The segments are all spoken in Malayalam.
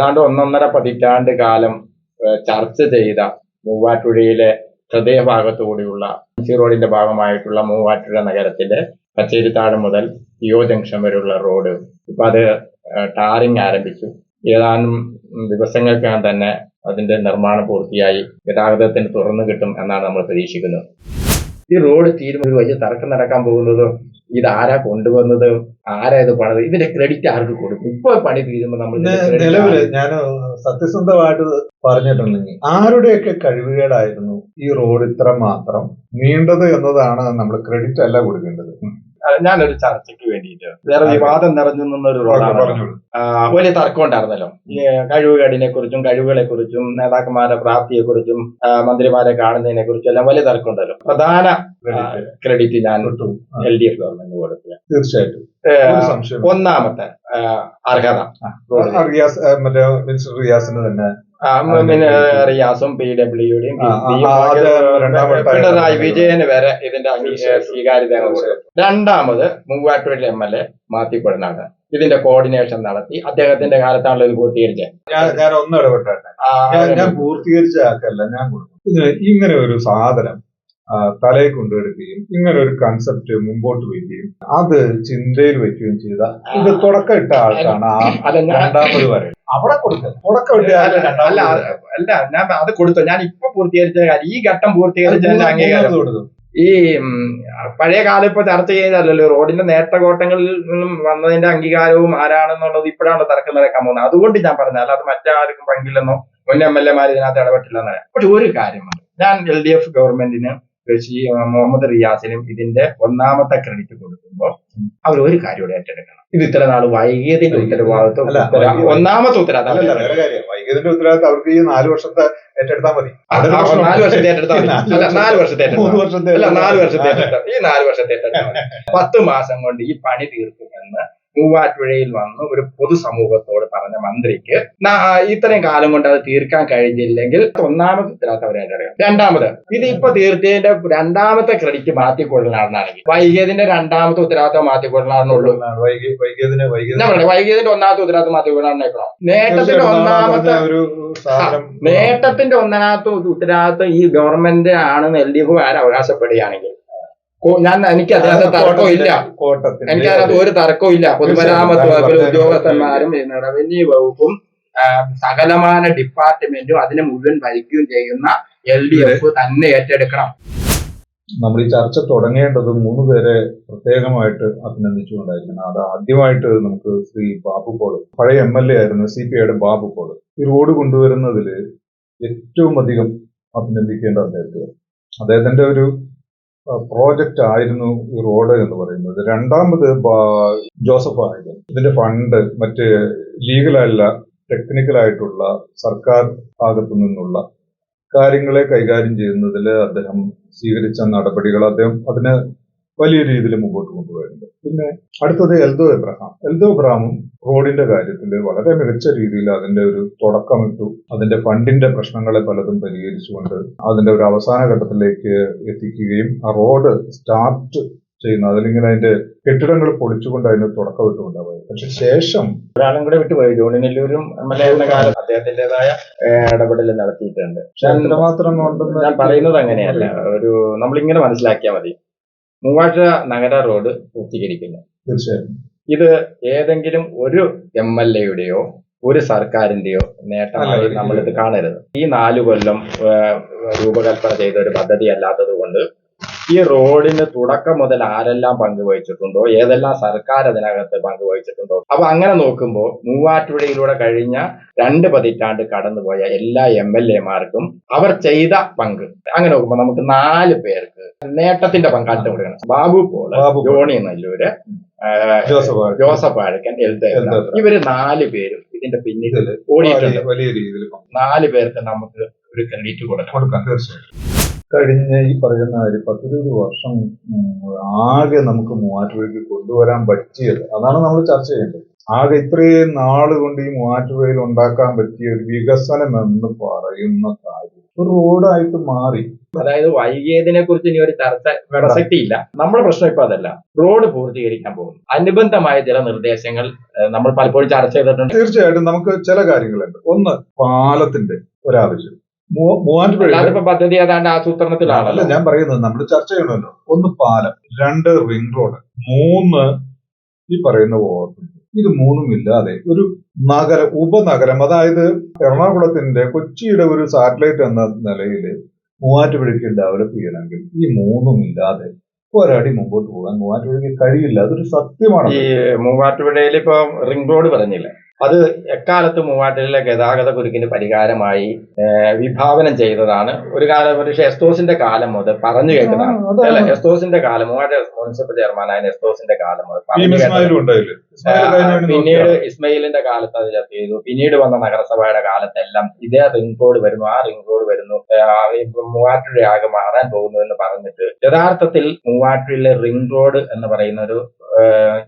ഏതാണ്ട് ഒന്നൊന്നര പതിറ്റാണ്ട് കാലം ചർച്ച ചെയ്ത മൂവാറ്റുപുഴയിലെ ഹൃദയഭാഗത്തുകൂടിയുള്ള സി റോഡിന്റെ ഭാഗമായിട്ടുള്ള മൂവാറ്റുഴ നഗരത്തിന്റെ കച്ചേരിത്താഴ് മുതൽ ഇയോ ജംഗ്ഷൻ വരെയുള്ള റോഡ്. ഇപ്പൊ അത് ടാറിംഗ് ആരംഭിച്ചു. ഏതാനും ദിവസങ്ങൾക്കകം തന്നെ അതിന്റെ നിർമ്മാണം പൂർത്തിയായി. ഗതാഗതത്തിന് തുറന്നു കിട്ടും എന്നാണ് നമ്മൾ പ്രതീക്ഷിക്കുന്നത്. ഈ റോഡ് തീരുമ്പോൾ ഒരു വലിയ തർക്കം നടക്കാൻ പോകുന്നതും ഇത് ആരാ കൊണ്ടുവന്നത് ആരാ ഇത് പണിത് ഇതിന്റെ ക്രെഡിറ്റ് ആർക്ക് കൊടുക്കും? ഇപ്പൊ പണി തീരുമ്പോൾ നമ്മൾ നിലവിൽ ഞാൻ സത്യസന്ധമായിട്ട് പറഞ്ഞിട്ടുണ്ടെങ്കിൽ ആരുടെയൊക്കെ കഴിവുകേടായിരുന്നു ഈ റോഡ് ഇത്ര മാത്രം? നീണ്ടത് എന്നതാണ് നമ്മൾ ക്രെഡിറ്റ് അല്ല കൊടുക്കേണ്ടത്. ഞാനൊരു ചർച്ചയ്ക്ക് വേണ്ടിയിട്ട്. വേറെ വിവാദം നിറഞ്ഞു നിന്നൊരു റോഡാണ് പറഞ്ഞോളൂ വലിയ തർക്കം ഉണ്ടായിരുന്നല്ലോ. ഈ കഴിവുകേടിനെ കുറിച്ചും കഴിവുകളെ കുറിച്ചും നേതാക്കന്മാരുടെ പ്രാപ്തിയെ കുറിച്ചും മന്ത്രിമാരെ കാണുന്നതിനെ കുറിച്ചും എല്ലാം വലിയ തർക്കം ഉണ്ടല്ലോ. പ്രധാന ക്രെഡിറ്റ് ഞാൻ എൽ ഡി എഫ് ഗവൺമെന്റ് കൊടുക്കുക തീർച്ചയായിട്ടും. ഒന്നാമത്തെ അർഹത റിയാസ് ആ, മറ്റേ മിനിസ്റ്റർ റിയാസിന് തന്നെ. ആ, മ- പിന്നെ റിയാസും പി ഡബ്ല്യുഡിയും പിണറായി വിജയന് വരെ ഇതിന്റെ സ്വീകാര്യത. രണ്ടാമത് മൂവാറ്റുപുഴ എം എൽ എ മാത്തിക്കൊടുന്നാണ് ഇതിന്റെ കോർഡിനേഷൻ നടത്തി അദ്ദേഹത്തിന്റെ കാലത്താണല്ലോ ഇത് പൂർത്തീകരിച്ചത്. ഞാൻ ഒന്ന് ഇടപെട്ടെ ഞാൻ പൂർത്തീകരിച്ച ആക്കല്ല ഞാൻ ഇങ്ങനെ ഒരു സാധനം. ആ, തലയിൽ കൊണ്ടുവരികയും ഇങ്ങനെ ഒരു കൺസെപ്റ്റ് മുമ്പോട്ട് വയ്ക്കുകയും അത് ചിന്തയിൽ വയ്ക്കുകയും ചെയ്ത ഇത് തുടക്കം ഇട്ട ആൾക്കാണ് ആ രണ്ടാമത് വരെ അവിടെ കൊടുത്തത്. തുടക്കം ഇട്ട അല്ല അല്ല, ഞാൻ അത് കൊടുത്തു. ഞാൻ ഇപ്പൊ പൂർത്തീകരിച്ച കാര്യം ഈ ഘട്ടം പൂർത്തീകരിച്ച അംഗീകാരം. കൊടുത്തു. ഈ പഴയ കാലം ഇപ്പൊ ചർച്ച ചെയ്തല്ലോ റോഡിന്റെ നേട്ടകോട്ടങ്ങളിൽ നിന്നും വന്നതിന്റെ അംഗീകാരവും ആരാണെന്നുള്ളത് ഇപ്പോഴാണ് തർക്കം നടക്കാൻ പോകുന്നത് അതുകൊണ്ട് ഞാൻ പറഞ്ഞത് അല്ലാതെ മറ്റാർക്കും പങ്കില്ലെന്നോ മുൻ എം എൽ എമാർ ഇതിനകത്ത് ഇടപെട്ടില്ലെന്ന് പക്ഷെ ഒരു കാര്യമുണ്ട്. ഞാൻ എൽ ഡി എഫ് ഗവൺമെന്റിന് ഋഷി മുഹമ്മദ് റിയാസിനും ഇതിന്റെ ഒന്നാമത്തെ ക്രെഡിറ്റ് കൊടുക്കുമ്പോൾ അവർ ഒരു കാര്യം ഇവിടെ ഏറ്റെടുക്കണം. ഇത് ഇത്ര നാൾ വൈകിയതിന്റെ ഉത്തരവാദിത്വം ഒന്നാമത്തെ ഉത്തരവാദിത്തം വൈകിയതിന്റെ ഉത്തരവാദിത്തം അവർക്ക് ഈ നാല് വർഷത്തെ ഏറ്റെടുത്താൽ മതി. നാല് വർഷത്തെ ഏറ്റെടുത്താൽ നാല് വർഷത്തെ- നാല് വർഷത്തെ ഈ നാല് വർഷത്തെ ഏറ്റെടുത്താൽ. പത്ത് മാസം കൊണ്ട് ഈ പണി തീർക്കുമെന്ന് മൂവാറ്റുപുഴയിൽ വന്ന് ഒരു പൊതുസമൂഹത്തോട് പറഞ്ഞ മന്ത്രിക്ക് ഇത്രയും കാലം കൊണ്ട് അത് തീർക്കാൻ കഴിഞ്ഞില്ലെങ്കിൽ ഒന്നാമത് ഉത്തരവാദിത്തം അവരെ ഏറ്റെടുക്കണം രണ്ടാമത് ഇത് ഇപ്പൊ തീർത്തതിന്റെ രണ്ടാമത്തെ ക്രെഡിറ്റ് മാറ്റിക്കൊള്ളലാണെന്നാണെങ്കിൽ വൈകിയതിന്റെ രണ്ടാമത്തെ ഉത്തരവാദിത്തം മാറ്റിക്കൊള്ളലാണെന്നുള്ളൂ പറഞ്ഞു വൈകിയതിന്റെ ഒന്നാമത്തെ ഉത്തരവാദിത്തം മാറ്റിക്കൊള്ളാണെന്നേക്കണോ നേട്ടത്തിന്റെ ഒന്നാമത്തെ ഒരു നേട്ടത്തിന്റെ ഒന്നാമത്തെ ഉത്തരവാദിത്വം ഈ ഗവൺമെന്റ് ആണെന്ന് എൽ ഡി എഫ് അവകാശപ്പെടുകയാണെങ്കിൽ ഞാൻ എനിക്ക് അതിനകത്ത് തർക്കവും ഇല്ല എനിക്ക് അതിനകത്ത് ഒരു തർക്കവും ഇല്ല പൊതുമരാമത്ത് വകുപ്പിൽ വകുപ്പിലെ ഉദ്യോഗസ്ഥന്മാരും റവന്യൂ വകുപ്പും സകലമാന ഡിപ്പാർട്ട്മെന്റും അതിനെ മുഴുവൻ ഭരിക്കുകയും ചെയ്യുന്ന എൽ ഡി എഫ് തന്നെ ഏറ്റെടുക്കണം. നമ്മൾ ഈ ചർച്ച തുടങ്ങേണ്ടത് മൂന്ന് പേരെ പ്രത്യേകമായിട്ട് അഭിനന്ദിച്ചുകൊണ്ടായിരിക്കണം അത് ആദ്യമായിട്ട് നമുക്ക് ശ്രീ ബാബു പോൾ പഴയ എം എൽ എ ആയിരുന്നു സി പി ഐയുടെ ബാബു പോൾ ഈ റോഡ് കൊണ്ടുവരുന്നതിൽ ഏറ്റവും അധികം അഭിനന്ദിക്കേണ്ട അദ്ദേഹത്തെ. അദ്ദേഹത്തിന്റെ ഒരു പ്രോജക്റ്റ് ആയിരുന്നു ഈ റോഡ് എന്ന് പറയുന്നത്. രണ്ടാമത് ജോസഫ് ആയത്. ഇതിന്റെ ഫണ്ട് മറ്റ് ലീഗലല്ല ടെക്നിക്കലായിട്ടുള്ള സർക്കാർ ഭാഗത്തു നിന്നുള്ള കാര്യങ്ങളെ കൈകാര്യം ചെയ്യുന്നതിൽ അദ്ദേഹം സ്വീകരിച്ച നടപടികൾ അദ്ദേഹം അതിന് വലിയ രീതിയിൽ മുമ്പോട്ട് കൊണ്ടുപോയിട്ടുണ്ട്. പിന്നെ അടുത്തത് എൽദോ എബ്രഹാം. എൽദോ എബ്രഹാമും റോഡിന്റെ കാര്യത്തിൽ വളരെ മികച്ച രീതിയിൽ അതിന്റെ ഒരു തുടക്കമിട്ടു അതിന്റെ ഫണ്ടിന്റെ പ്രശ്നങ്ങളെ പലതും പരിഹരിച്ചുകൊണ്ട് അതിന്റെ ഒരു അവസാന ഘട്ടത്തിലേക്ക് എത്തിക്കുകയും ആ റോഡ് സ്റ്റാർട്ട് ചെയ്യുന്ന അതിലിങ്ങനെ അതിന്റെ കെട്ടിടങ്ങൾ പൊളിച്ചുകൊണ്ട് അതിന് തുടക്കമിട്ടുകൊണ്ടാവുക പക്ഷെ ശേഷം ഒരാളും കൂടെ വിട്ടുപോയി ജോണി നെല്ലൂരും എം എൽ എ എന്ന കാലത്ത് അദ്ദേഹത്തിന്റേതായ ഇടപെടൽ നടത്തിയിട്ടുണ്ട്. പക്ഷെ എത്രമാത്രം ഉണ്ടെന്ന് ഞാൻ പറയുന്നത് അങ്ങനെയല്ല. ഒരു നമ്മളിങ്ങനെ മനസ്സിലാക്കിയാൽ മതി. മൂവാറ്റുപുഴ നഗര റോഡ് പൂർത്തീകരിക്കുന്നു. തീർച്ചയായും ഇത് ഏതെങ്കിലും ഒരു എം എൽ എയുടെയോ ഒരു സർക്കാരിന്റെയോ നേട്ടമായി നമ്മളിത് കാണരുത്. ഈ നാലു കൊല്ലം രൂപകൽപ്പന ചെയ്ത ഒരു പദ്ധതി അല്ലാത്തത് കൊണ്ട് ഈ റോഡിന്റെ തുടക്കം മുതൽ ആരെല്ലാം പങ്കുവഹിച്ചിട്ടുണ്ടോ? ഏതെല്ലാം സർക്കാർ അതിനകത്ത് പങ്കുവഹിച്ചിട്ടുണ്ടോ? അപ്പൊ അങ്ങനെ നോക്കുമ്പോൾ മൂവാറ്റുപുഴയിലൂടെ കഴിഞ്ഞ രണ്ട് പതിറ്റാണ്ട് കടന്നുപോയ എല്ലാ എം എൽ എമാർക്കും അവർ ചെയ്ത പങ്ക്. അങ്ങനെ നോക്കുമ്പോൾ നമുക്ക് നാല് പേർക്ക് നേട്ടത്തിന്റെ പങ്കാളിത്തം കൊടുക്കണം Babu Paul. Johnny Nallur Joseph Joseph Azhakan ഇവർ നാല് പേരും ഇതിന്റെ പിന്നിൽ ഓടിയിട്ടുണ്ട്. വലിയ- രീതിയിൽ നാല് പേർക്ക് നമുക്ക് ഒരു ക്രെഡിറ്റ് കൊടുക്കാം തീർച്ചയായിട്ടും. കഴിഞ്ഞ ഈ പറയുന്ന ഒരു പത്തിരുപത് വർഷം ആകെ നമുക്ക് മൂവാറ്റുപുഴയ്ക്ക് കൊണ്ടുവരാൻ പറ്റിയത് അതാണ് നമ്മൾ ചർച്ച ചെയ്യേണ്ടത്. ആകെ ഇത്രയും നാൾ കൊണ്ട് ഈ മൂവാറ്റുപുഴയിൽ ഉണ്ടാക്കാൻ പറ്റിയ ഒരു വികസനം എന്ന് പറയുന്ന കാര്യം. ഒരു റോഡായിട്ട് മാറി. അതായത് വൈകിയതിനെ കുറിച്ച് ഇനി ഒരു ചർച്ച പ്രസക്തിയില്ല നമ്മുടെ പ്രശ്നം ഇപ്പൊ അതല്ല. റോഡ് പൂർത്തീകരിക്കാൻ പോകുന്നു. അനുബന്ധമായ ചില നിർദ്ദേശങ്ങൾ നമ്മൾ പലപ്പോഴും ചർച്ച ചെയ്തിട്ടുണ്ട്. തീർച്ചയായിട്ടും നമുക്ക് ചില കാര്യങ്ങളുണ്ട്. ഒന്ന് പാലത്തിന്റെ ഒരാവശ്യം. മൂവാറ്റുപുഴ പദ്ധതി ഏതാണ്ട് ആസൂത്രണത്തിലാണല്ലോ ഞാൻ പറയുന്നത് നമ്മൾ ചർച്ച ചെയ്യണമല്ലോ. ഒന്ന് പാലം രണ്ട് റിംഗ് റോഡ് മൂന്ന് ഈ പറയുന്ന ഓവർബ്രിഡ്ജ്. ഇത് മൂന്നും ഇല്ലാതെ ഒരു നഗര ഉപനഗരം അതായത് എറണാകുളത്തിന്റെ കൊച്ചിയുടെ ഒരു സാറ്റലൈറ്റ് എന്ന നിലയിൽ മൂവാറ്റുപുഴയ്ക്ക് ഡെവലപ്പ് ചെയ്യണമെങ്കിൽ ഈ മൂന്നും ഇല്ലാതെ ഒരടി മുമ്പോട്ട് പോകാൻ മൂവാറ്റുപുഴയ്ക്ക് കഴിയില്ല. അതൊരു സത്യമാണ് ഈ മൂവാറ്റുപുഴയിൽ ഇപ്പൊ റിംഗ് റോഡ് പറഞ്ഞില്ലേ? അത് എക്കാലത്ത് മൂവാറ്റിലെ ഗതാഗത കുരുക്കിന് പരിഹാരമായി വിഭാവനം ചെയ്തതാണ്. ഒരു കാലം ഒരു എസ്തോസിന്റെ കാലം മുതൽ പറഞ്ഞു കേൾക്കുന്നതാണ്. അല്ലെ? എസ്തോസിന്റെ കാലം മൂവാറ്റ മുനിസിപ്പൽ ചെയർമാനായ എസ്തോസിന്റെ കാലം മുതൽ പറഞ്ഞു കേട്ടതാണ്. പിന്നീട്. ഇസ്മയിലിന്റെ കാലത്ത് അത് ചർച്ച ചെയ്തു. പിന്നീട് വന്ന നഗരസഭയുടെ കാലത്തെല്ലാം ഇതേ റിംഗ് റോഡ് വരുന്നു ആ റിംഗ് റോഡ് വരുന്നു. ആ, ആകെ മാറാൻ പോകുന്നു എന്ന് പറഞ്ഞിട്ട് യഥാർത്ഥത്തിൽ മൂവാറ്റിലെ റിംഗ് റോഡ് എന്ന് പറയുന്ന ഒരു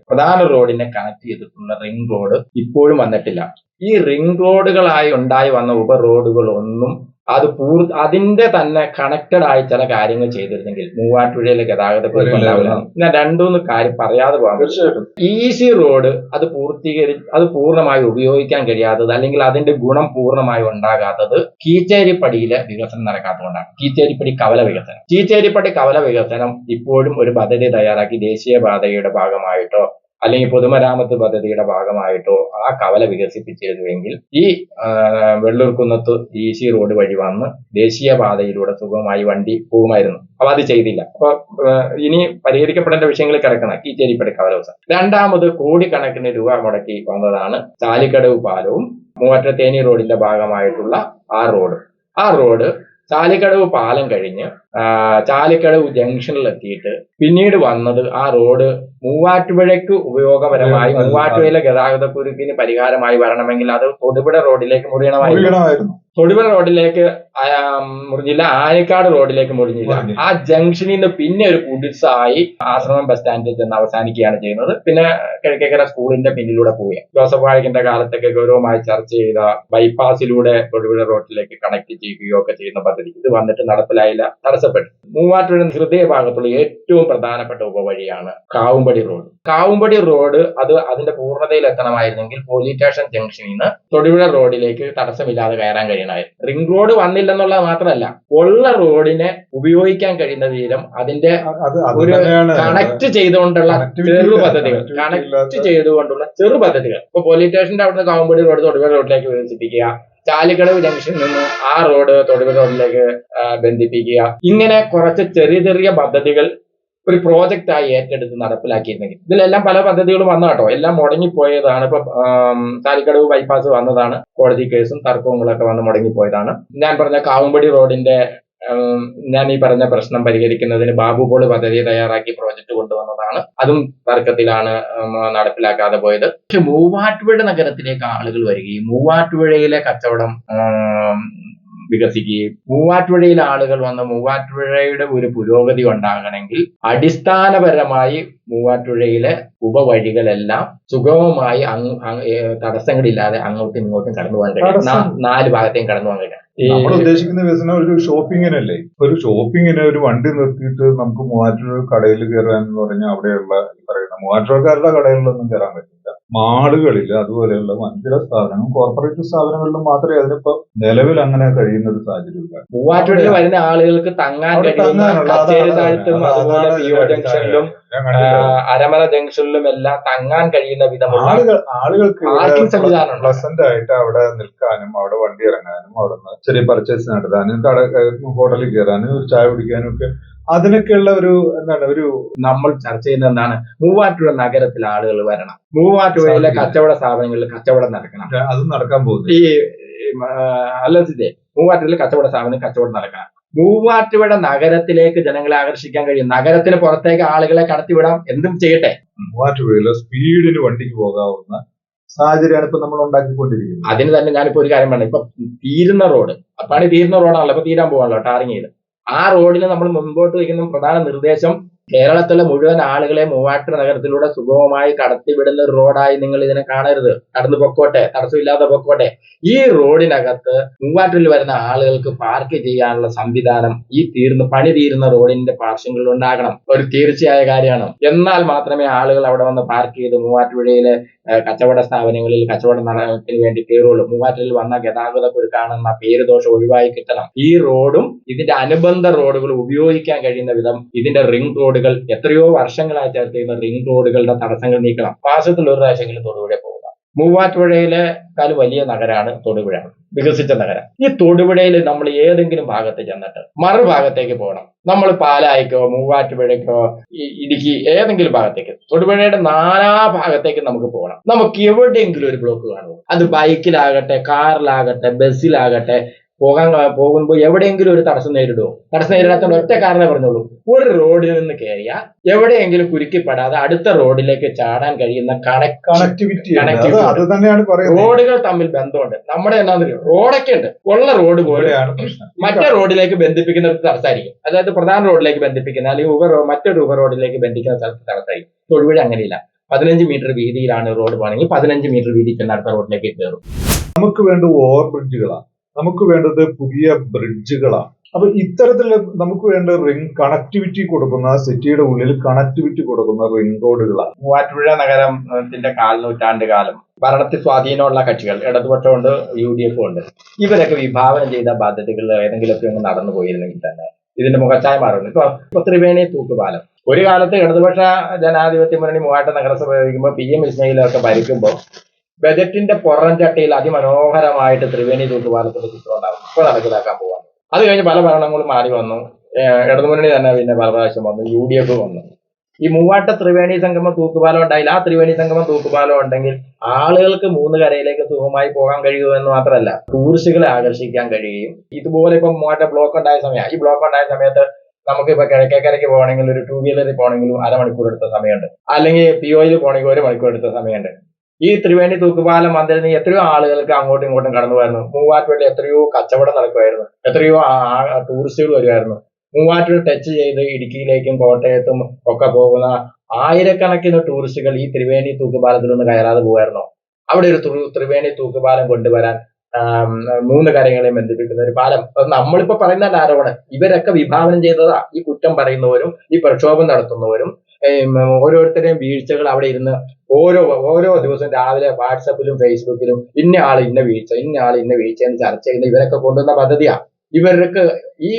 പ്രധാന റോഡിനെ കണക്ട് ചെയ്തിട്ടുള്ള റിംഗ് റോഡ് ഇപ്പോഴും വന്നിട്ടില്ല. ഈ റിംഗ് റോഡുകളായി ഉണ്ടായി വന്ന ഉപ റോഡുകളൊന്നും അത് പൂർ അതിന്റെ തന്നെ കണക്റ്റഡ് ആയി ചില കാര്യങ്ങൾ ചെയ്തിരുന്നെങ്കിൽ മൂവാറ്റുപുഴയിലെ ഗതാഗത കുരുക്ക് ഉണ്ടാവില്ല ഞാൻ രണ്ടൂന്ന് കാര്യം പറയാതെ പോകാം. തീർച്ചയായിട്ടും. ഈസി റോഡ് അത് പൂർത്തീകരി അത് പൂർണമായി ഉപയോഗിക്കാൻ കഴിയാത്തത് അല്ലെങ്കിൽ അതിന്റെ ഗുണം പൂർണമായി ഉണ്ടാകാത്തത് കീച്ചേരിപ്പടിയിലെ വികസനം നടക്കാത്തതുകൊണ്ടാണ്. കീച്ചേരിപ്പടി കവല വികസനം. കീച്ചേരിപ്പടി കവല വികസനം ഇപ്പോഴും ഒരു പദ്ധതി തയ്യാറാക്കി ദേശീയപാതയുടെ ഭാഗമായിട്ടോ അല്ലെങ്കിൽ പൊതുമരാമത്ത് പദ്ധതിയുടെ ഭാഗമായിട്ടോ ആ കവല വികസിപ്പിച്ചിരുന്നുവെങ്കിൽ ഈ വെള്ളൂർക്കുന്നത്ത് ഡി സി റോഡ് വഴി വന്ന് ദേശീയപാതയിലൂടെ സുഖമായി വണ്ടി പോകുമായിരുന്നു. അപ്പൊ അത് ചെയ്തില്ല. അപ്പൊ ഇനി പരിഹരിക്കപ്പെടേണ്ട വിഷയങ്ങൾ ഈ കീച്ചേരിപ്പടി കവല ദിവസം രണ്ടാമത് കോടിക്കണക്കിന് രൂപ മുടക്കി വന്നതാണ് ചാലിക്കടവ് പാലവും മൂവാറ്റ തേനി റോഡിന്റെ ഭാഗമായിട്ടുള്ള ആ റോഡ്. ആ റോഡ് ചാലിക്കടവ് പാലം കഴിഞ്ഞ് ചാലിക്കടവ് ജംഗ്ഷനിൽ എത്തിയിട്ട് പിന്നീട് വന്നത് ആ റോഡ് മൂവാറ്റുപുഴയ്ക്ക് ഉപയോഗപരമായി. മൂവാറ്റുപുഴയിലെ ഗതാഗത കുരുക്കിന് പരിഹാരമായി വരണമെങ്കിൽ അത് തൊടുപുഴ റോഡിലേക്ക് മുറിയണമായിരുന്നു. തൊടുപുഴ റോഡിലേക്ക് മുറിഞ്ഞില്ല ആയക്കാട് റോഡിലേക്ക് മുറിഞ്ഞില്ല. മുറിഞ്ഞില്ല. ആ ജംഗ്ഷനിൽ നിന്ന് പിന്നെ ഒരു കുടിസായി ആശ്രമം ബസ് സ്റ്റാൻഡിൽ ചെന്ന് അവസാനിക്കുകയാണ് ചെയ്യുന്നത്. പിന്നെ കിഴക്കേക്കര സ്കൂളിന്റെ പിന്നിലൂടെ പോവുക ജോസഫ് വാഴക്കിന്റെ കാലത്തൊക്കെ ഗൗരവമായി ചർച്ച ചെയ്ത ബൈപ്പാസിലൂടെ തൊടുപുഴ റോഡിലേക്ക് കണക്ട് ചെയ്യുകയോ ഒക്കെ ചെയ്യുന്ന പദ്ധതി. ഇത് വന്നിട്ട് നടപ്പിലായില്ല. തടസ്സപ്പെട്ടു. മൂവാറ്റുപുഴ ഹൃദയഭാഗത്തുള്ള ഏറ്റവും പ്രധാനപ്പെട്ട ഉപവഴിയാണ് കാവുംപടി റോഡ്. കാവുംപടി റോഡ് അത് അതിന്റെ പൂർണതയിൽ എത്തണമായിരുന്നെങ്കിൽ പോലീസ് സ്റ്റേഷൻ ജംഗ്ഷനിൽ നിന്ന് തൊടുപുഴ റോഡിലേക്ക് തടസ്സമില്ലാതെ കയറാൻ കഴിയണമായിരുന്നു. റിംഗ് റോഡ് വന്നില്ലെന്നുള്ളത് മാത്രമല്ല ഉള്ള റോഡിനെ ഉപയോഗിക്കാൻ കഴിയുന്ന വിധം അതിന്റെ അത് അത് ഒരു കണക്ട് ചെയ്തുകൊണ്ടുള്ള ചെറു പദ്ധതികൾ. കണക്ട് ചെയ്തുകൊണ്ടുള്ള ചെറു പദ്ധതികൾ. ഇപ്പൊ പോലീസ് സ്റ്റേഷന്റെ അവിടുന്ന് കാവുമ്പടി റോഡ് തൊടുപുഴ റോഡിലേക്ക് വികസിപ്പിക്കുക ചാലിക്കടവ് ജംഗ്ഷനിൽ നിന്ന് ആ റോഡ് തൊടുപുഴ റോഡിലേക്ക് ബന്ധിപ്പിക്കുക. ഇങ്ങനെ കുറച്ച് ചെറിയ ചെറിയ പദ്ധതികൾ ഒരു പ്രോജക്റ്റായി ഏറ്റെടുത്ത് നടപ്പിലാക്കിയിരുന്നെങ്കിൽ. ഇതിലെല്ലാം പല പദ്ധതികളും വന്നു കേട്ടോ. എല്ലാം മുടങ്ങിപ്പോയതാണ്. ഇപ്പൊ താലിക്കടവ് ബൈപ്പാസ് വന്നതാണ്. കോടതി കേസും ഒക്കെ വന്ന് മുടങ്ങിപ്പോയതാണ്. ഞാൻ പറഞ്ഞ കാവുംപടി റോഡിന്റെ ഞാൻ ഈ പറഞ്ഞ പ്രശ്നം പരിഹരിക്കുന്നതിന് ബാബു പോൾ പദ്ധതി തയ്യാറാക്കി പ്രോജക്റ്റ് കൊണ്ടുവന്നതാണ്. അതും തർക്കത്തിലാണ് നടപ്പിലാക്കാതെ പോയത്. പക്ഷെ മൂവാറ്റുപുഴ നഗരത്തിലേക്ക് ആളുകൾ വരികയും മൂവാറ്റുപുഴയിലെ കച്ചവടം വികസിക്കുകയും മൂവാറ്റുപുഴയിൽ ആളുകൾ വന്ന് മൂവാറ്റുപുഴയുടെ ഒരു പുരോഗതി ഉണ്ടാകണമെങ്കിൽ അടിസ്ഥാനപരമായി മൂവാറ്റുപുഴയിലെ ഉപവഴികളെല്ലാം സുഗമമായി അങ്ങ് ഏ, തടസ്സങ്ങളില്ലാതെ അങ്ങോട്ടും ഇങ്ങോട്ടും കടന്നു പോകാൻ കഴിയും. നാല് ഭാഗത്തേയും കടന്നു പോകാൻ കഴിയും. നമ്മൾ ഉദ്ദേശിക്കുന്ന വികസനം ഒരു ഷോപ്പിങ്ങിനല്ലേ? ഒരു ഷോപ്പിങ്ങിന് ഒരു വണ്ടി നിർത്തിയിട്ട് നമുക്ക് മൂവാറ്റുപുഴ കടയിൽ കയറാൻ എന്ന് പറഞ്ഞാൽ അവിടെയുള്ള ഈ പറയുന്ന മൂവാറ്റുപുഴക്കാരുടെ കടകളിലൊന്നും കയറാൻ പറ്റില്ല. മാളുകളിൽ അതുപോലെയുള്ള വൻകിട സ്ഥാപനങ്ങളും കോർപ്പറേറ്റ് സ്ഥാപനങ്ങളിലും മാത്രമേ അതിനിപ്പോ നിലവിൽ അങ്ങനെ കഴിയുന്ന ഒരു സാഹചര്യമില്ല. മൂവാറ്റുപുഴയിൽ വരുന്ന ആളുകൾക്ക് തങ്ങാൻ കഴിയുന്ന അരമല ജംഗ്ഷനിലും എല്ലാം തങ്ങാൻ കഴിയുന്ന വിധമുള്ള ആളുകൾ ആളുകൾക്ക് സംവിധാനം. പ്ലസന്റ് ആയിട്ട് അവിടെ നിൽക്കാനും അവിടെ വണ്ടി ഇറങ്ങാനും അവിടെ നിന്ന് ചെറിയ പർച്ചേസ് നടത്താനും കട ഹോട്ടലിൽ കയറാനും ഒരു ചായ കുടിക്കാനും ഒക്കെ അതിനൊക്കെയുള്ള ഒരു എന്താണ് ഒരു നമ്മൾ ചർച്ച ചെയ്യുന്നത് എന്താണ് മൂവാറ്റുപുഴ നഗരത്തിൽ ആളുകൾ വരണം. മൂവാറ്റുപുഴയിലെ. കച്ചവട സ്ഥാപനങ്ങളിൽ കച്ചവടം നടക്കണം. അത് നടക്കാൻ പോകുന്നു ഈ അല്ലേ മൂവാറ്റുപുഴയിലെ കച്ചവട സ്ഥാപനം കച്ചവടം നടക്കണം. മൂവാറ്റുപുഴ നഗരത്തിലേക്ക് ജനങ്ങളെ ആകർഷിക്കാൻ കഴിയും. നഗരത്തിന് പുറത്തേക്ക് ആളുകളെ കടത്തിവിടാം. എന്തും ചെയ്യട്ടെ. മൂവാറ്റുപുഴയിലെ സ്പീഡിന് വണ്ടിക്ക് പോകാവുന്ന സാഹചര്യമാണ് ഇപ്പൊ നമ്മൾ ഉണ്ടാക്കിക്കൊണ്ടിരിക്കുന്നത്. അതിന് തന്നെ ഞാനിപ്പോ ഒരു കാര്യം പറഞ്ഞു. ഇപ്പൊ തീരുന്ന റോഡ് പണി തീരുന്ന റോഡാണല്ലോ. ഇപ്പൊ തീരാൻ പോകാണല്ലോ ടാറിങ് ചെയ്ത് ആ റോഡിന് നമ്മൾ മുൻപോട്ട് വയ്ക്കുന്ന പ്രധാന നിർദ്ദേശം കേരളത്തിലെ മുഴുവൻ ആളുകളെ മൂവാറ്റുപുഴ നഗരത്തിലൂടെ സുഗമമായി കടത്തിവിടുന്ന ഒരു റോഡായി നിങ്ങൾ ഇതിനെ കാണരുത്. കടന്നു പൊക്കോട്ടെ തടസ്സമില്ലാതെ പൊക്കോട്ടെ. ഈ റോഡിനകത്ത് മൂവാറ്റുപുഴയിൽ വരുന്ന ആളുകൾക്ക് പാർക്ക് ചെയ്യാനുള്ള സംവിധാനം ഈ തീർന്ന് പണി തീരുന്ന റോഡിന്റെ പാർശ്വങ്ങളിൽ ഉണ്ടാകണം. ഒരു തീർച്ചയായ കാര്യമാണ്. എന്നാൽ മാത്രമേ ആളുകൾ അവിടെ വന്ന് പാർക്ക് ചെയ്ത് മൂവാറ്റുപുഴയിലെ കച്ചവട സ്ഥാപനങ്ങളിൽ കച്ചവട നടത്തിന് വേണ്ടി കയറുള്ളൂ മൂവാറ്റിൽ വന്ന ഗതാഗത കുരുക്കാണെന്ന പേര് ദോഷം ഒഴിവായി കിട്ടണം. ഈ റോഡും ഇതിന്റെ അനുബന്ധ റോഡുകൾ ഉപയോഗിക്കാൻ കഴിയുന്ന വിധം ഇതിന്റെ റിംഗ് റോഡുകൾ എത്രയോ വർഷങ്ങളായി ചേർത്ത് ചെയ്യുന്ന റിംഗ് റോഡുകളുടെ തടസ്സങ്ങൾ നീക്കണം. മാസത്തിൽ ഒരു പ്രാവശ്യമെങ്കിലും തൊടുപുഴ പോകുക മൂവാറ്റുപുഴയിലെ കാൽ വലിയ നഗരമാണ് തൊടുപുഴ. വികസിച്ച നഗരം. ഈ തൊടുപുഴയിൽ നമ്മൾ ഏതെങ്കിലും ഭാഗത്ത് ചെന്നിട്ട് മറുഭാഗത്തേക്ക് പോകണം. നമ്മൾ പാലായിക്കോ മൂവാറ്റുപുഴയ്ക്കോ ഇടുക്കി ഏതെങ്കിലും ഭാഗത്തേക്ക്. തൊടുപുഴയുടെ നാനാ ഭാഗത്തേക്ക് നമുക്ക് പോകണം. നമുക്ക് എവിടെയെങ്കിലും ഒരു ബ്ലോക്ക് കാണുമോ അത് ബൈക്കിലാകട്ടെ കാറിലാകട്ടെ ബസ്സിലാകട്ടെ പോകാൻ പോകുമ്പോൾ എവിടെയെങ്കിലും ഒരു തടസ്സം നേരിടുമോ തടസ്സം നേരിടാത്ത ഒറ്റ കാരണമേ പറഞ്ഞോളൂ ഒരു റോഡിൽ നിന്ന് കയറിയാൽ എവിടെയെങ്കിലും കുരുക്കിപ്പെടാതെ അടുത്ത റോഡിലേക്ക് ചാടാൻ കഴിയുന്ന കണക്ട് കണക്ടിവിറ്റി റോഡുകൾ തമ്മിൽ ബന്ധമുണ്ട്. നമ്മുടെ എന്താണെന്ന് റോഡൊക്കെ ഉണ്ട്. ഉള്ള റോഡ് പോലെയാണ് മറ്റേ റോഡിലേക്ക് ബന്ധിപ്പിക്കുന്ന ഒരു തടസ്സമായിരിക്കും. അതായത് പ്രധാന റോഡിലേക്ക് ബന്ധിപ്പിക്കുന്ന അല്ലെങ്കിൽ ഉപ മറ്റൊരു ഉപ റോഡിലേക്ക് ബന്ധിക്കുന്ന സ്ഥലത്ത് തടസ്സമായിരിക്കും. തൊടുപുഴ അങ്ങനെയില്ല. പതിനഞ്ച് മീറ്റർ വീതിയിലാണ് റോഡ് പോകണമെങ്കിൽ പതിനഞ്ച് മീറ്റർ വീതി ചെന്ന് അടുത്ത റോഡിലേക്ക് കയറും. നമുക്ക് വേണ്ട ഓവർ ബ്രിഡ്ജുകളാണ്. നമുക്ക് വേണ്ടത് പുതിയ ബ്രിഡ്ജുകളാണ് അപ്പൊ ഇത്തരത്തിൽ നമുക്ക് വേണ്ട റിംഗ് കണക്ടിവിറ്റി കൊടുക്കുന്ന സിറ്റിയുടെ ഉള്ളിൽ കണക്ടിവിറ്റി കൊടുക്കുന്ന റിംഗ് റോഡുകളാണ് മൂവാറ്റുപുഴ നഗരത്തിന്റെ കാൽനൂറ്റാണ്ട് കാലം ഭരണത്തിൽ സ്വാധീനമുള്ള കക്ഷികൾ ഇടതുപക്ഷമുണ്ട് യു ഡി എഫ് ഉണ്ട്. ഇവരൊക്കെ വിഭാവനം ചെയ്ത പദ്ധതികൾ ഏതെങ്കിലുമൊക്കെ ഒന്ന് നടന്നു പോയിരുന്നെങ്കിൽ തന്നെ ഇതിന്റെ മുഖച്ചായ മാറുന്നു ഇപ്പൊ ഇപ്പൊ ത്രിവേണി തൂക്കുപാലം ഒരു കാലത്ത് ഇടതുപക്ഷ ജനാധിപത്യ മുന്നണി മൂവാറ്റ നഗരസഭ ഭരിക്കുമ്പോൾ പി എം ഇസ്മയിലൊക്കെ ഭരിക്കുമ്പോൾ ബജറ്റിന്റെ പുറം ചട്ടയിൽ അതിമനോഹരമായിട്ട് ത്രിവേണി തൂക്കുപാലത്തിന്റെ ചിത്രം ഉണ്ടാകും. ഇപ്പൊ നടപ്പിലാക്കാൻ പോകുന്നത് അത് കഴിഞ്ഞ് പല ഭരണങ്ങളും മാറി വന്നു. ഇടതുമുന്നണി തന്നെ പിന്നെ പല പ്രാവശ്യം വന്നു. യു ഡി എഫ് വന്നു. ഈ മൂവാട്ട ത്രിവേണി സംഗമം തൂക്കുപാലം ഉണ്ടായില്ല. ആ ത്രിവേണി സംഗമം തൂക്കുപാലം ഉണ്ടെങ്കിൽ ആളുകൾക്ക് മൂന്ന് കരയിലേക്ക് സുഖമായി പോകാൻ കഴിയുമെന്ന് മാത്രമല്ല ടൂറിസ്റ്റുകളെ ആകർഷിക്കാൻ കഴിയുകയും ഇതുപോലെ ഇപ്പം മൂവാട്ട ബ്ലോക്ക് ഉണ്ടായ സമയം ഈ ബ്ലോക്ക് ഉണ്ടായ സമയത്ത് നമുക്ക് ഇപ്പൊ കിഴക്കേക്കരയ്ക്ക് പോകണമെങ്കിൽ ഒരു ടൂ വീലറിൽ പോകണമെങ്കിലും അരമണിക്കൂർ എടുത്ത സമയമുണ്ട്. അല്ലെങ്കിൽ പി ഒയിൽ പോകണമെങ്കിൽ ഒരു മണിക്കൂർ എടുത്ത സമയമുണ്ട്. ഈ ത്രിവേണി തൂക്കുപാലം വന്നിരുന്ന എത്രയോ ആളുകൾക്ക് അങ്ങോട്ടും ഇങ്ങോട്ടും കടന്നു വരുന്നു മൂവാറ്റുപുഴയിൽ എത്രയോ കച്ചവടം നടക്കുമായിരുന്നു. എത്രയോ ടൂറിസ്റ്റുകൾ വരുമായിരുന്നു. മൂവാറ്റുപുഴ ടച്ച് ചെയ്ത് ഇടുക്കിയിലേക്കും കോട്ടയത്തും ഒക്കെ പോകുന്ന ആയിരക്കണക്കിന് ടൂറിസ്റ്റുകൾ ഈ ത്രിവേണി തൂക്കുപാലത്തിൽ നിന്ന് കയറാതെ പോകുമായിരുന്നോ അവിടെ ഒരു ത്രു- ത്രിവേണി തൂക്കുപാലം കൊണ്ടുവരാൻ മൂന്ന് കാര്യങ്ങളെയും ബന്ധിപ്പിക്കുന്ന ഒരു പാലം. അത് നമ്മളിപ്പോ പറയുന്ന ആരോപണം. ഇവരൊക്കെ വിഭാവനം ചെയ്തതാ. ഈ കുറ്റം പറയുന്നവരും ഈ പ്രക്ഷോഭം നടത്തുന്നവരും ഏം, ഓരോരുത്തരെയും വീഴ്ചകൾ അവിടെ ഇരുന്ന് ഓരോ ഓരോ ദിവസം രാവിലെ വാട്സപ്പിലും ഫേസ്ബുക്കിലും ഇന്ന ആൾ ഇന്ന വീഴ്ച ഇന്ന ആൾ ഇന്ന വീഴ്ച എന്ന് ചർച്ച ചെയ്യുന്ന ഇവരൊക്കെ കൊണ്ടുവന്ന പദ്ധതിയാ. ഇവർക്ക് ഈ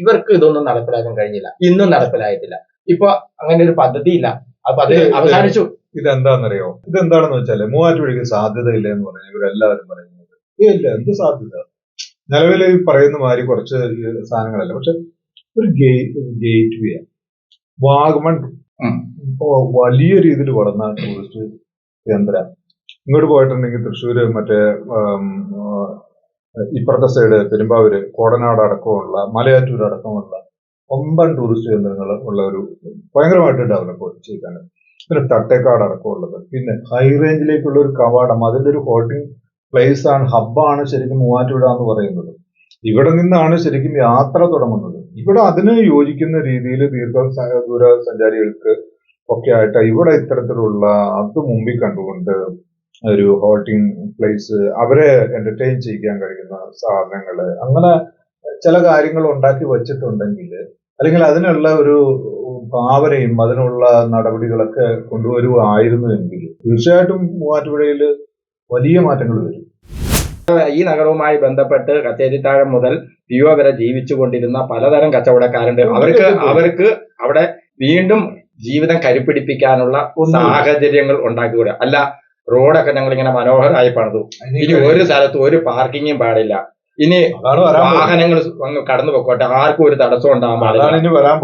ഇവർക്ക് ഇതൊന്നും നടപ്പിലാക്കാൻ കഴിഞ്ഞില്ല. ഇന്നും നടപ്പിലായിട്ടില്ല. ഇപ്പൊ അങ്ങനെ ഒരു പദ്ധതി ഇല്ല ആ പദ്ധതി അവസാനിച്ചു. ഇതെന്താണെന്നറിയോ? ഇതെന്താണെന്ന് വെച്ചാൽ മൂവാറ്റുപുഴയ്ക്ക് സാധ്യതയില്ല എന്ന് പറഞ്ഞു ഇവരെല്ലാവരും പറയുന്നത്. ഇല്ല എന്ത് സാധ്യത? നിലവിൽ ഈ പറയുന്ന മാതിരി കുറച്ച് സാധനങ്ങളല്ല. പക്ഷെ ഒരു ഗേറ്റ് വേ വാഗമൺ. ഇപ്പോ വലിയ രീതിയിൽ വളർന്ന ടൂറിസ്റ്റ് കേന്ദ്ര. ഇങ്ങോട്ട് പോയിട്ടുണ്ടെങ്കിൽ തൃശ്ശൂര് മറ്റേ ഇപ്പുറത്തെ സൈഡ് പെരുമ്പാവൂര് കോടനാട് അടക്കമുള്ള മലയാറ്റൂർ അടക്കമുള്ള ഒമ്പൻ ടൂറിസ്റ്റ് കേന്ദ്രങ്ങൾ ഉള്ള ഒരു ഭയങ്കരമായിട്ട് ഡെവലപ്പ് ചെയ്താണ്. പിന്നെ തട്ടേക്കാട് അടക്കമുള്ളത്. പിന്നെ ഹൈ റേഞ്ചിലേക്കുള്ള ഒരു കവാടം അതിന്റെ ഒരു ഹോട്ടിംഗ് പ്ലേസ് ആണ് ഹബ്ബാണ് ശരിക്കും മൂവാറ്റുപുഴ എന്ന് പറയുന്നത്. ഇവിടെ നിന്നാണ് ശരിക്കും യാത്ര തുടങ്ങുന്നത്. ഇവിടെ അതിന് യോജിക്കുന്ന രീതിയിൽ ദീർഘ ദൂര സഞ്ചാരികൾക്ക് ഒക്കെ ആയിട്ട് ഇവിടെ ഇത്തരത്തിലുള്ള അത് മുമ്പിൽ കണ്ടുകൊണ്ട് ഒരു ഹോട്ടിംഗ് പ്ലേസ് അവരെ എന്റർടൈൻ ചെയ്യിക്കാൻ കഴിയുന്ന സാധനങ്ങൾ അങ്ങനെ ചില കാര്യങ്ങൾ ഉണ്ടാക്കി വെച്ചിട്ടുണ്ടെങ്കിൽ അല്ലെങ്കിൽ അതിനുള്ള ഒരു ഭാവനയും അതിനുള്ള നടപടികളൊക്കെ കൊണ്ടുവരുവായിരുന്നു എങ്കിൽ തീർച്ചയായിട്ടും മൂവാറ്റുപുഴയിൽ വലിയ മാറ്റങ്ങൾ വരും. ഈ നഗരവുമായി ബന്ധപ്പെട്ട് കച്ചേരിത്താഴം മുതൽ പിയോ വരെ ജീവിച്ചു കൊണ്ടിരുന്ന പലതരം കച്ചവടക്കാരുണ്ട്. അവർക്ക് അവർക്ക് അവിടെ വീണ്ടും ജീവിതം കരുപ്പിടിപ്പിക്കാനുള്ള സാഹചര്യങ്ങൾ ഉണ്ടാക്കിക്കൂടെ? അല്ല റോഡൊക്കെ ഞങ്ങൾ ഇങ്ങനെ മനോഹരമായി പണിതു. ഇനി ഒരു സ്ഥലത്ത് ഒരു പാർക്കിങ്ങും പാടില്ല. ഇനി വാഹനങ്ങൾ കടന്നു പൊക്കോട്ടെ. ആർക്കും ഒരു തടസ്സം ഉണ്ടാകാൻ പാടില്ല.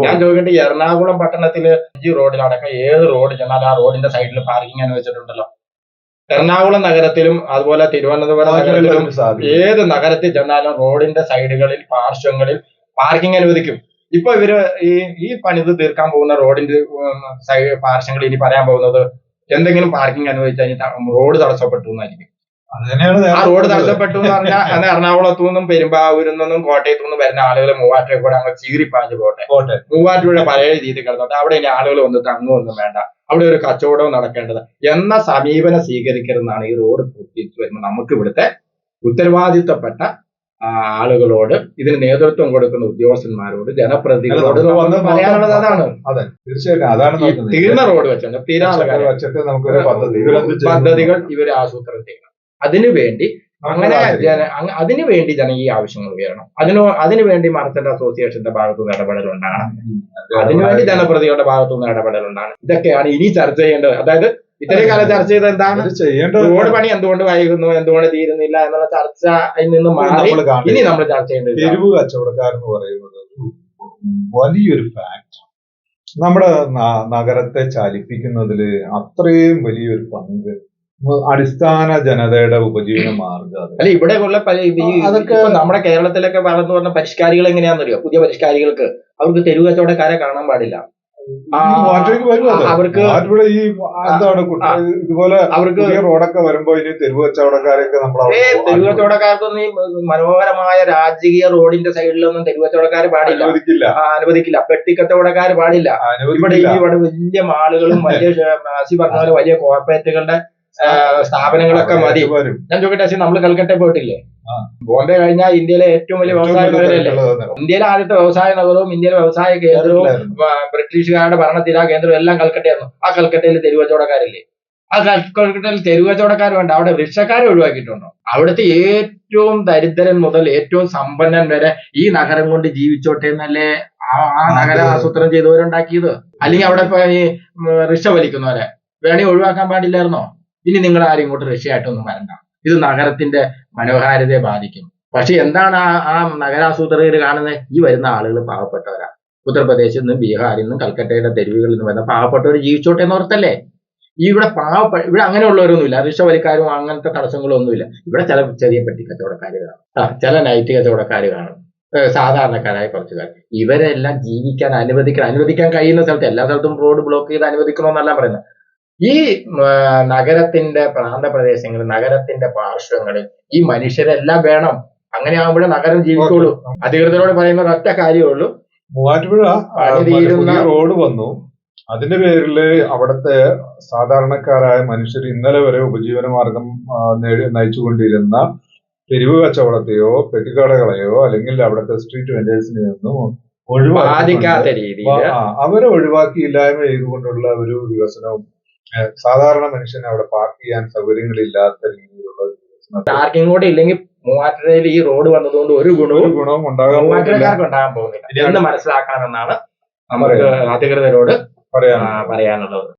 ഞാൻ ചോദിക്കട്ടെ എറണാകുളം പട്ടണത്തിൽ അഞ്ച് റോഡിലടക്കം ഏത് റോഡ് ചെന്നാൽ ആ റോഡിന്റെ സൈഡിൽ പാർക്കിംഗ് അനുവദിച്ചിട്ടുണ്ടല്ലോ. എറണാകുളം നഗരത്തിലും അതുപോലെ തിരുവനന്തപുരം നഗരത്തിലും. ഏത് നഗരത്തിൽ ചെന്നാലും റോഡിന്റെ സൈഡുകളിൽ പാർശ്വങ്ങളിൽ പാർക്കിംഗ് അനുവദിക്കും. ഇപ്പൊ ഇവർ ഈ ഈ പണിത് തീർക്കാൻ പോകുന്ന റോഡിന്റെ സൈഡ് പാർശ്വങ്ങളിൽ ഇനി പറയാൻ പോകുന്നത് എന്തെങ്കിലും പാർക്കിംഗ് അനുവദിച്ചാൽ റോഡ് തടസ്സപ്പെട്ടു എന്നായിരിക്കും. ആ റോഡ് തടസ്സപ്പെട്ടു എന്ന് പറഞ്ഞാൽ അന്ന് എറണാകുളത്തു നിന്നും പെരുമ്പാവൂരിൽ നിന്നും കോട്ടയത്തു നിന്നും വരുന്ന ആളുകൾ മൂവാറ്റുപുഴ കൂടെ അങ്ങ് ചീറിപ്പാഞ്ഞു പോട്ടെ. മൂവാറ്റുപുഴ പഴയ രീതി കിടന്നോട്ടെ. അവിടെ ഇനി ആളുകൾ വന്ന് തങ്ങുമൊന്നും വേണ്ട. അവിടെ ഒരു കച്ചവടവും നടക്കേണ്ടത് എന്ന സമീപനം സ്വീകരിക്കരുതെന്നാണ് ഈ റോഡ് പൂർത്തീകരിച്ചു വരുമ്പോൾ നമുക്ക് ഇവിടുത്തെ ഉത്തരവാദിത്തപ്പെട്ട ആളുകളോട് ഇതിന് നേതൃത്വം കൊടുക്കുന്ന ഉദ്യോഗസ്ഥന്മാരോട് ജനപ്രതിനിധികളോട് പറയാനുള്ളത് അതാണ് അതെ തീർച്ചയായിട്ടും അതാണ്. തീർന്ന റോഡ് വെച്ചാണ് തീരാനുള്ള? പദ്ധതികൾ ഇവർ ആസൂത്രണം ചെയ്യണം അതിനു വേണ്ടി അങ്ങനെ അതിനു വേണ്ടി ജനകീയ ആവശ്യങ്ങൾ ഉയരണം. അതിനു അതിനു വേണ്ടി മർച്ചന്റ് അസോസിയേഷന്റെ ഭാഗത്തുനിന്ന് ഇടപെടൽ ഉണ്ടാകണം. അതിനുവേണ്ടി ജനപ്രതികളുടെ ഭാഗത്തുനിന്ന് ഇടപെടൽ ഉണ്ടാകണം. ഇതൊക്കെയാണ് ഇനി ചർച്ച ചെയ്യേണ്ടത്. അതായത് ഇത്രയും കാലം ചർച്ച ചെയ്ത് എന്താണ്? ചെയ്യേണ്ടത് റോഡ് പണി എന്തുകൊണ്ട് വൈകുന്നു എന്തുകൊണ്ട് തീരുന്നില്ല എന്നുള്ള ചർച്ചയിൽ നിന്ന് മാറി ഇനി നമ്മൾ ചർച്ച ചെയ്യേണ്ടത് തെരുവ് തെരുവ് കച്ചവടക്കാരെന്ന് പറയുന്നത് വലിയൊരു ഫാക്ട് നമ്മുടെ നഗരത്തെ ചലിപ്പിക്കുന്നതിൽ അത്രയും വലിയൊരു പങ്ക് അടിസ്ഥാന ജനതയുടെ ഉപജീവന മാർഗം അല്ല ഇവിടെ ഉള്ള പല അതൊക്കെ- നമ്മുടെ കേരളത്തിലൊക്കെ വളർന്നു പറഞ്ഞ പരിഷ്കാരികൾ എങ്ങനെയാണെന്നറിയോ? പുതിയ പരിഷ്കാരികൾക്ക് അവർക്ക് തെരുവ് കച്ചവടക്കാരെ കാണാൻ പാടില്ല. അവർക്ക് ഇവിടെ ഈ എന്താണ് ഇതുപോലെ അവർക്ക് റോഡൊക്കെ വരുമ്പോ ഇനി തെരുവ് കച്ചവടക്കാരൊക്കെ നമ്മൾ തെരുവ് കച്ചവടക്കാർക്കൊന്നും ഈ മനോഹരമായ രാജകീയ റോഡിന്റെ സൈഡിലൊന്നും തെരുവ് കച്ചവടക്കാർ പാടില്ല. അനുവദിക്കില്ല. അനുവദിക്കില്ല. പെട്ടി കച്ചവടക്കാർ പാടില്ല. ഇവിടെ ഈ ഇവിടെ വലിയ മാളുകളും വലിയ പറഞ്ഞ പോലെ വലിയ കോർപ്പറേറ്റുകളുടെ സ്ഥാപനങ്ങളൊക്കെ മതി. ഞാൻ ചോദിക്കട്ടെ നമ്മൾ കൽക്കട്ട പോയിട്ടില്ലേ. ബോംബെ കഴിഞ്ഞാൽ ഇന്ത്യയിലെ ഏറ്റവും വലിയ വ്യവസായ നഗരല്ലേ നഗരമല്ലേ? ഇന്ത്യയിലെ ആദ്യത്തെ വ്യവസായ നഗരവും ഇന്ത്യയിലെ വ്യവസായ കേന്ദ്രവും ബ്രിട്ടീഷുകാരുടെ ഭരണത്തിൽ ആ, കേന്ദ്രം കേന്ദ്രവും എല്ലാം കൽക്കട്ടയായിരുന്നു. ആ കൽക്കട്ടയിൽ തെരുവ് കച്ചവടക്കാരില്ലേ? ആ കൽ- കൽക്കട്ടയിൽ തെരുവ് കച്ചവടക്കാർ വേണ്ട അവിടെ വൃക്ഷക്കാരെ ഒഴിവാക്കിയിട്ടുണ്ടോ? അവിടുത്തെ ഏറ്റവും ദരിദ്രൻ മുതൽ ഏറ്റവും സമ്പന്നൻ വരെ ഈ നഗരം കൊണ്ട് ജീവിച്ചോട്ടെ എന്നല്ലേ ആ നഗരം. ആസൂത്രണം ചെയ്തവരുണ്ടാക്കിയത്? അല്ലെങ്കിൽ അവിടെ ഈ റിക്ഷ വലിക്കുന്നവരെ? വേണേ ഒഴിവാക്കാൻ പാടില്ലായിരുന്നോ? ഇനി നിങ്ങൾ ആരും ഇങ്ങോട്ട് ഒന്നും വരണ്ട. ഇത് നഗരത്തിന്റെ മനോഹാരിതയെ ബാധിക്കും. പക്ഷെ എന്താണ് ആ ആ നഗരാസൂത്രകർ കാണുന്നത് ഈ വരുന്ന ആളുകൾ പാവപ്പെട്ടവരാ. ഉത്തർപ്രദേശിൽ നിന്നും ബീഹാറിൽ നിന്നും കൽക്കട്ടയുടെ തെരുവുകളിൽ നിന്നും വരുന്ന പാവപ്പെട്ടവർ ജീവിച്ചോട്ടെ എന്ന് ഓർത്തല്ലേ ഇവിടെ പാവപ്പെ ഇവിടെ അങ്ങനെയുള്ളവരൊന്നുമില്ല. ഋഷവലിക്കാരും വലിക്കാരും അങ്ങനത്തെ തടസ്സങ്ങളൊന്നുമില്ല. ഇവിടെ ചില ചെറിയ പെട്ടി കച്ചവടക്കാർ കാണും. ചില നൈറ്റ് കച്ചവടക്കാർ കാണും. സാധാരണക്കാരായ കുറച്ച് പേർ ഇവരെല്ലാം ജീവിക്കാൻ അനുവദിക്കാൻ അനുവദിക്കാൻ കഴിയുന്ന സ്ഥലത്ത് എല്ലാ സ്ഥലത്തും റോഡ് ബ്ലോക്ക് ചെയ്ത് അനുവദിക്കണമെന്നല്ല പറയുന്നത് ഈ നഗരത്തിന്റെ പ്രാന്തപ്രദേശങ്ങളിൽ നഗരത്തിന്റെ പാർശ്വങ്ങളിൽ ഈ മനുഷ്യരെല്ലാം വേണം. അങ്ങനെ ആകുമ്പോഴേ നഗരം ജീവിക്കുള്ളൂ. അധികൃതരോട് പറയുന്ന ഒറ്റ കാര്യമേ ഉള്ളൂ. മൂവാറ്റുപുഴ റോഡ് വന്നു. അതിന്റെ പേരിൽ അവിടുത്തെ സാധാരണക്കാരായ മനുഷ്യർ ഇന്നലെ വരെ ഉപജീവന മാർഗം നയിച്ചുകൊണ്ടിരുന്ന തെരുവ് കച്ചവടത്തെയോ പെട്ടിക്കടകളെയോ അല്ലെങ്കിൽ അവിടുത്തെ സ്ട്രീറ്റ് വെൻഡേഴ്സിനെയോ ഒന്നും ഒഴിവാക്കാത്ത രീതി രീതിയിൽ അവരെ ഒഴിവാക്കിയില്ലായ്മ ചെയ്തുകൊണ്ടുള്ള ഒരു വികസനവും സാധാരണ മനുഷ്യന് അവിടെ പാർക്ക് ചെയ്യാൻ സൗകര്യങ്ങളില്ലാത്ത രീതിയിലുള്ള പാർക്കിംഗ് കൂടെ ഇല്ലെങ്കിൽ മൂവാറ്റുപുഴയിൽ ഈ റോഡ് വന്നതുകൊണ്ട് ഒരു ഗുണവും ഗുണവും ഉണ്ടാകാൻ മൂവാറ്റുപുഴക്കാർക്ക് ഉണ്ടാകാൻ പോകുന്നില്ല. എന്ന് മനസ്സിലാക്കണമെന്നാണ് നമുക്ക് അധികൃതരോട് പറയാനുള്ളത്.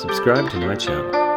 Subscribe to my channel.